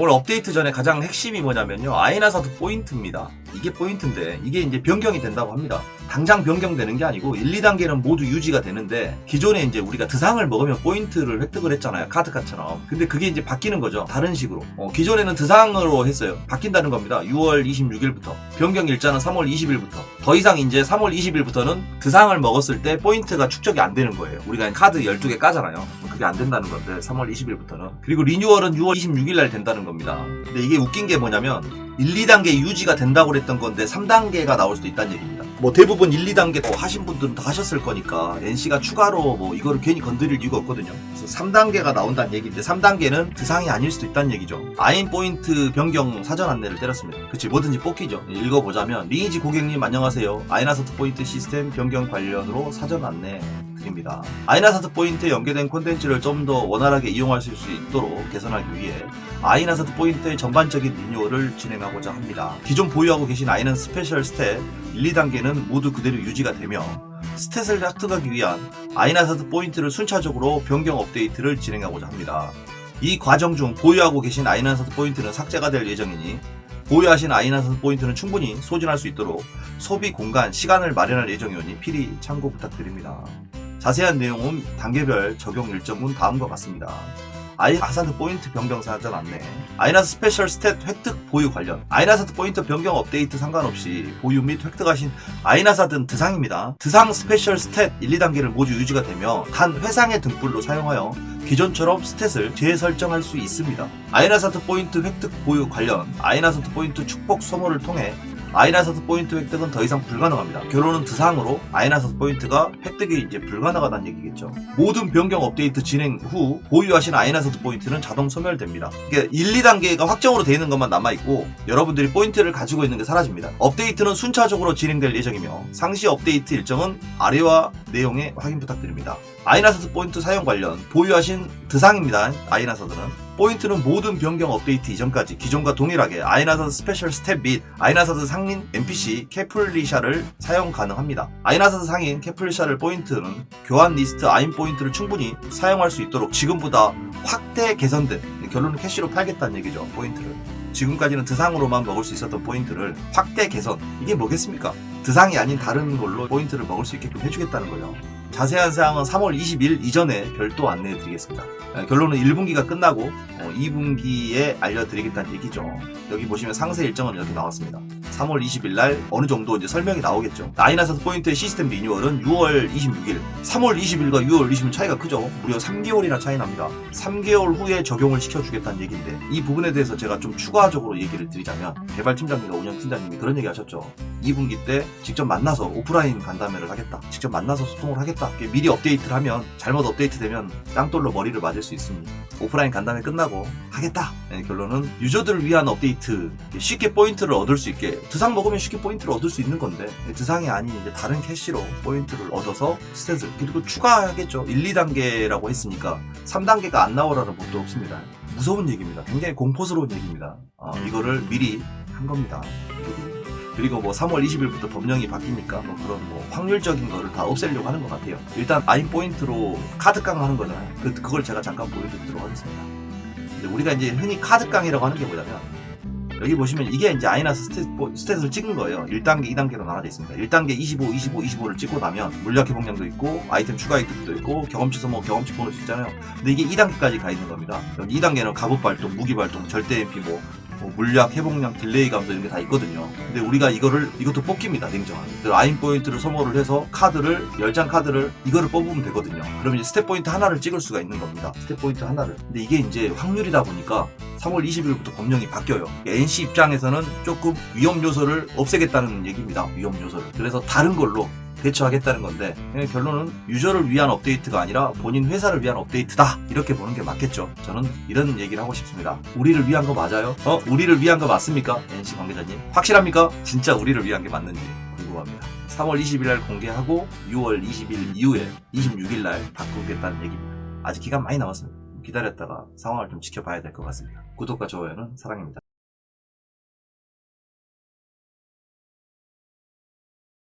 오늘 업데이트 전에 가장 핵심이 뭐냐면요. 아이나사드 포인트입니다. 이게 포인트인데 이게 이제 변경이 된다고 합니다. 당장 변경되는 게 아니고 1, 2단계는 모두 유지가 되는데 기존에 이제 우리가 드상을 먹으면 포인트를 획득을 했잖아요. 카드카처럼. 근데 그게 이제 바뀌는 거죠. 다른 식으로. 어, 기존에는 드상으로 했어요. 바뀐다는 겁니다. 6월 26일부터. 변경 일자는 3월 20일부터. 더 이상 이제 3월 20일부터는 드상을 먹었을 때 포인트가 축적이 안 되는 거예요. 우리가 카드 12개 까잖아요. 그게 안 된다는 건데 3월 20일부터는. 그리고 리뉴얼은 6월 26일 날 된다는 겁니다. 근데 이게 웃긴 게 뭐냐면 1, 2단계 유지가 된다고 그랬던 건데 3단계가 나올 수도 있다는 얘기입니다. 뭐 대부분 1, 2단계 뭐 하신 분들은 다 하셨을 거니까 NC가 추가로 뭐 이거를 괜히 건드릴 이유가 없거든요. 그래서 3단계가 나온다는 얘기인데 3단계는 드상이 아닐 수도 있다는 얘기죠. 아인 포인트 변경 사전 안내를 때렸습니다. 그치 뭐든지 뽑히죠. 읽어보자면 리니지 고객님 안녕하세요. 아이나서트 포인트 시스템 변경 관련으로 사전 안내 드립니다. 아이나사트 포인트에 연계된 콘텐츠를 좀 더 원활하게 이용하실 수 있도록 개선하기 위해 아이나사트 포인트의 전반적인 리뉴얼을 진행하고자 합니다. 기존 보유하고 계신 아이는 스페셜 스탯 1, 2단계는 모두 그대로 유지가 되며 스탯을 획득하기 위한 아이나사트 포인트를 순차적으로 변경 업데이트를 진행하고자 합니다. 이 과정 중 보유하고 계신 아이나사트 포인트는 삭제가 될 예정이니 보유하신 아이나사트 포인트는 충분히 소진할 수 있도록 소비 공간, 시간을 마련할 예정이오니 필히 참고 부탁드립니다. 자세한 내용은 단계별 적용 일정은 다음과 같습니다. 아이나사트 포인트 변경 사전 안내 아이나스 스페셜 스탯 획득 보유 관련 아이나사트 포인트 변경 업데이트 상관없이 보유 및 획득하신 아이나사든 드상입니다. 드상 스페셜 스탯 1, 2단계를 모두 유지가 되며 단 회상의 등불로 사용하여 기존처럼 스탯을 재설정할 수 있습니다. 아이나사트 포인트 획득 보유 관련 아이나사트 포인트 축복 소모를 통해 아이나사트 포인트 획득은 더 이상 불가능합니다. 결론은 드상으로 아이나사트 포인트가 획득이 이제 불가능하다는 얘기겠죠. 모든 변경 업데이트 진행 후 보유하신 아이나사트 포인트는 자동 소멸됩니다. 이게 1, 2단계가 확정으로 되어 있는 것만 남아있고 여러분들이 포인트를 가지고 있는 게 사라집니다. 업데이트는 순차적으로 진행될 예정이며 상시 업데이트 일정은 아래와 내용에 확인 부탁드립니다. 아이나사트 포인트 사용 관련 보유하신 드상입니다. 아이나사드는 포인트는 모든 변경 업데이트 이전까지 기존과 동일하게 아이나사드 스페셜 스텝 및 아이나사드 상인 NPC 캐플리샤를 사용 가능합니다. 아이나사드 상인 캐플리샤를 포인트는 교환 리스트 아인 포인트를 충분히 사용할 수 있도록 지금보다 확대 개선된 결론은 캐시로 팔겠다는 얘기죠. 포인트를. 지금까지는 드상으로만 먹을 수 있었던 포인트를 확대 개선. 이게 뭐겠습니까? 드상이 아닌 다른 걸로 포인트를 먹을 수 있게끔 해주겠다는 거예요. 자세한 사항은 3월 20일 이전에 별도 안내해 드리겠습니다. 에, 결론은 1분기가 끝나고 2분기에 알려드리겠다는 얘기죠. 여기 보시면 상세 일정은 이렇게 나왔습니다. 3월 20일 날 어느 정도 이제 설명이 나오겠죠. 나이나사스 포인트의 시스템 리뉴얼은 6월 26일, 3월 20일과 6월 20일 차이가 크죠. 무려 3개월이나 차이 납니다. 3개월 후에 적용을 시켜주겠다는 얘기인데 이 부분에 대해서 제가 좀 추가적으로 얘기를 드리자면 개발팀장님과 운영팀장님이 그런 얘기 하셨죠. 2분기 때 직접 만나서 오프라인 간담회를 하겠다. 직접 만나서 소통을 하겠다. 미리 업데이트를 하면 잘못 업데이트 되면 땅돌로 머리를 맞을 수 있습니다. 오프라인 간담회 끝나고 하겠다. 네, 결론은 유저들을 위한 업데이트 쉽게 포인트를 얻을 수 있게 드상 먹으면 쉽게 포인트를 얻을 수 있는 건데 드상이 아닌 이제 다른 캐시로 포인트를 얻어서 스탯을 그리고 추가하겠죠. 1, 2단계라고 했으니까 3단계가 안 나오라는 법도 없습니다. 무서운 얘기입니다. 굉장히 공포스러운 얘기입니다. 어, 이거를 미리 한 겁니다. 그리고 뭐 3월 20일부터 법령이 바뀌니까 뭐 그런 뭐 확률적인 거를 다 없애려고 하는 것 같아요. 일단 아인 포인트로 카드 깡 하는 거잖아요. 그, 그걸 제가 잠깐 보여드리도록 하겠습니다. 근데 우리가 이제 흔히 카드 깡이라고 하는 게 뭐냐면 여기 보시면 이게 이제 아이나스 스탯, 뭐 스탯을 찍은 거예요. 1단계, 2단계로 나눠져 있습니다. 1단계 25, 25, 25를 찍고 나면 물약 회복량도 있고 아이템 추가 획득도 있고 경험치 소모, 경험치 보너스 있잖아요. 근데 이게 2단계까지 가 있는 겁니다. 여기 2단계는 갑옷 발동, 무기 발동, 절대 MP 뭐, 뭐 물약 회복량 딜레이 감소 이런 게 다 있거든요. 근데 우리가 이거를 이것도 뽑깁니다. 냉정하게. 아인 포인트를 소모를 해서 카드를 10장 카드를 이거를 뽑으면 되거든요. 그러면 이제 스텝 포인트 하나를 찍을 수가 있는 겁니다. 스텝 포인트 하나를. 근데 이게 이제 확률이다 보니까 3월 20일부터 법령이 바뀌어요. NC 입장에서는 조금 위험 요소를 없애겠다는 얘기입니다. 위험 요소를. 그래서 다른 걸로 대처하겠다는 건데 그냥 결론은 유저를 위한 업데이트가 아니라 본인 회사를 위한 업데이트다 이렇게 보는 게 맞겠죠 저는 이런 얘기를 하고 싶습니다 우리를 위한 거 맞아요? 어? 우리를 위한 거 맞습니까? NC 관계자님 확실합니까? 진짜 우리를 위한 게 맞는지 궁금합니다 3월 20일 날 공개하고 6월 20일 이후에 26일 날 바꾸겠다는 얘기입니다 아직 기간 많이 남았습니다 기다렸다가 상황을 좀 지켜봐야 될 것 같습니다 구독과 좋아요는 사랑입니다